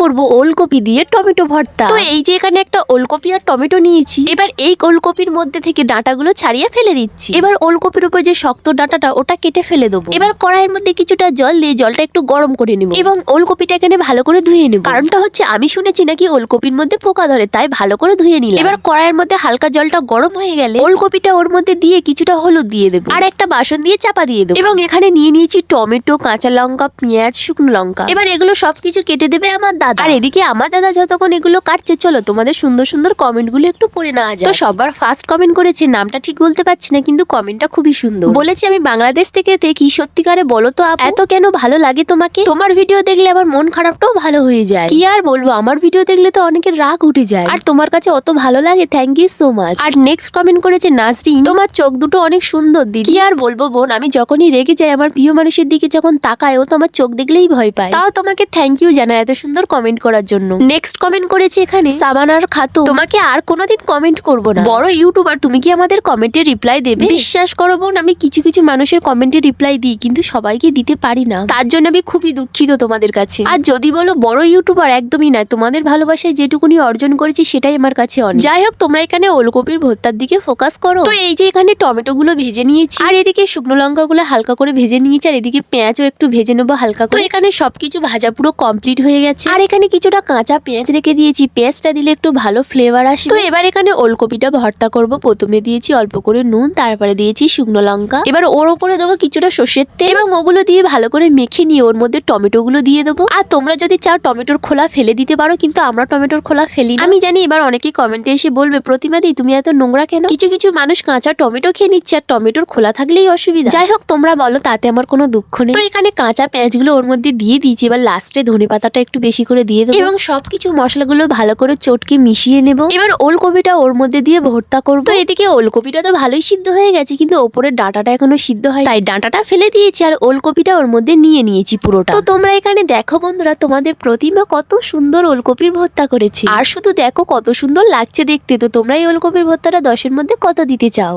করব ওলকপি দিয়ে টমেটো ভর্তা। তো এই যে এখানে একটা ওলকপি আর টমেটো নিয়েছি এবার এই ওলকপির মধ্যে থেকে ডাঁটাগুলো ছাড়িয়ে ফেলে দিচ্ছি। এবার ওলকপির উপর যে শক্ত ডাঁটাটা ওটা কেটে ফেলে দেবো। এবার কড়াইয়ের মধ্যে কিছুটা জল দিয়ে জলটা একটু গরম করে নেব। এবং ওলকপিটা এখানে ভালো করে ধুয়ে নেব। কারণটা হচ্ছে আমি শুনেছি নাকি ওলকপির মধ্যে পোকা ধরে তাই ভালো করে ধুয়ে নিলাম। এবার কড়াইয়ের মধ্যে হালকা জলটা গরম হয়ে গেলে ওলকপিটা ওর মধ্যে দিয়ে কিছুটা হলুদ দিয়ে দেবো। আর একটা বাসন দিয়ে চাপা দিয়ে দেবো। এবং এখানে নিয়ে নিয়েছি টমেটো কাঁচা লঙ্কা পেঁয়াজ শুকনো লঙ্কা। এবার এগুলো সবকিছু কেটে দেবে আমার দাদা। আর এদিকে আমার দাদা যতক্ষণ এগুলো কাটছে চলো তোমাদের সুন্দর সুন্দর কমেন্টগুলো একটু পড়ে না যায় তো সবার ফার্স্ট কমেন্ট করেছে নামটা ঠিক বলতে পারছি না কিন্তু কমেন্টটা খুবই সুন্দর। বলেছি আমি বাংলাদেশ থেকে দেখি সত্যিকারে বলো তো আপু, এত কেন ভালো লাগে তোমাকে? তোমার ভিডিও দেখলে আমার মন খারাপটাও ভালো হয়ে যায়। কি আর বলব আমার ভিডিও দেখলে তো অনেকের রাগ উঠে যায়। আর তোমার কাছে অত ভালো লাগে থ্যাংক ইউ সো মাচ আর নেক্সট কমেন্ট করেছে নাজরিন তোমার চোখ দুটো অনেক সুন্দর দিদি। কি আর বলব বোন আমি যখনই রেগে যাই আমার প্রিয় মানুষের দিকে যখন তাকায় ও তো আমার চোখ দেখলেই ভয় পায়। তাও তোমাকে থ্যাংক ইউ জানাই এত সুন্দর কমেন্ট করার জন্য। নেক্সট কমেন্ট করেছে এখানে, সাবানার খাতু তোমাকে আর কোনোদিন কমেন্ট করব না। বড় ইউটিউবার তুমি কি আমাদের কমেন্টে রিপ্লাই দেবে? বিশ্বাস করো বোন, আমি কিছু কিছু মানুষের কমেন্টে রিপ্লাই দিই, কিন্তু সবাইকে দিতে পারি না। তার জন্য আমি খুবই দুঃখিত তোমাদের কাছে। আর যদি বলো বড় ইউটিউবার একদমই নয় তোমাদের ভালোবাসায় যেটুকুনি অর্জন করেছি, সেটাই আমার কাছে অনেক। যাই হোক, তোমরা এখানে ওলকপির ভর্তার দিকে ফোকাস করো। তো এই যে এখানে টমেটো গুলো ভেজে নিয়েছি, আর এদিকে শুকনো লঙ্কা গুলো হালকা করে ভেজে নিয়েছি, আর এদিকে পেঁয়াজও একটু ভেজে নেব হালকা করে। এখানে সবকিছু ভাজা পুরো কমপ্লিট হয়ে গেছে। আর এখানে কিছুটা কাঁচা পেঁয়াজ রেখে দিয়েছি। পেঁয়াজটা দিলে একটু ভালো ফ্লেভার আসে তো এবার এখানে ওলকপিটা ভর্তা করব। প্রথমে দিয়েছি অল্প করে নুন, তারপরে দিয়েছি শুকনো লঙ্কা। এবার ওর ওপরে দেবো কিছুটা সর্ষের তেল এবং ওগুলো দিয়ে ভালো করে মেখে নিয়ে ওর মধ্যে টমেটো গুলো দিয়ে দেবো। আর তোমরা যদি চাও টমেটোর খোলা ফেলে দিতে পারো, কিন্তু আমরা টমেটোর খোলা ফেলি। আমি জানি এবার অনেকেই কমেন্টে এসে বলবে প্রতিবাদী তুমি এত নোংরা কেন? কিছু কিছু মানুষ কাঁচা টমেটো খেয়ে নিচ্ছে আর টমেটোর খোলা থাকলেই অসুবিধা। যাই হোক, তোমরা বলো, তাতে আমার কোনো দুঃখ নেই। তো এখানে কাঁচা পেঁয়াজগুলো ওর মধ্যে দিয়ে দিয়েছি। এবার লাস্টে ধনে পাতাটা একটু বেশি করে দিয়ে দেবো। এবং সবকিছু মশলাগুলো ভালো করে চটকে মিশিয়ে নেব। এবার ওলকপিটা ওর মধ্যে দিয়ে ভর্তা করব। তো এদিকে ওলকপিটা তো ভালোই সিদ্ধ হয়ে গেছে কিন্তু ওপরের ডাঁটাটা এখনও সিদ্ধ হয় তাই ডাঁটাটা ফেলে দিয়েছি আর ওলকপিটা ওর মধ্যে নিয়ে নিয়েছি পুরোটা। তো তোমরা এখানে দেখো বন্ধুরা তোমাদের প্রতিমা কত সুন্দর ওলকপির ভর্তা করেছে। আর শুধু দেখো কত সুন্দর লাগছে দেখতে তো তোমরা এই ওলকপির ভর্তাটা দশের মধ্যে কত দিতে চাও?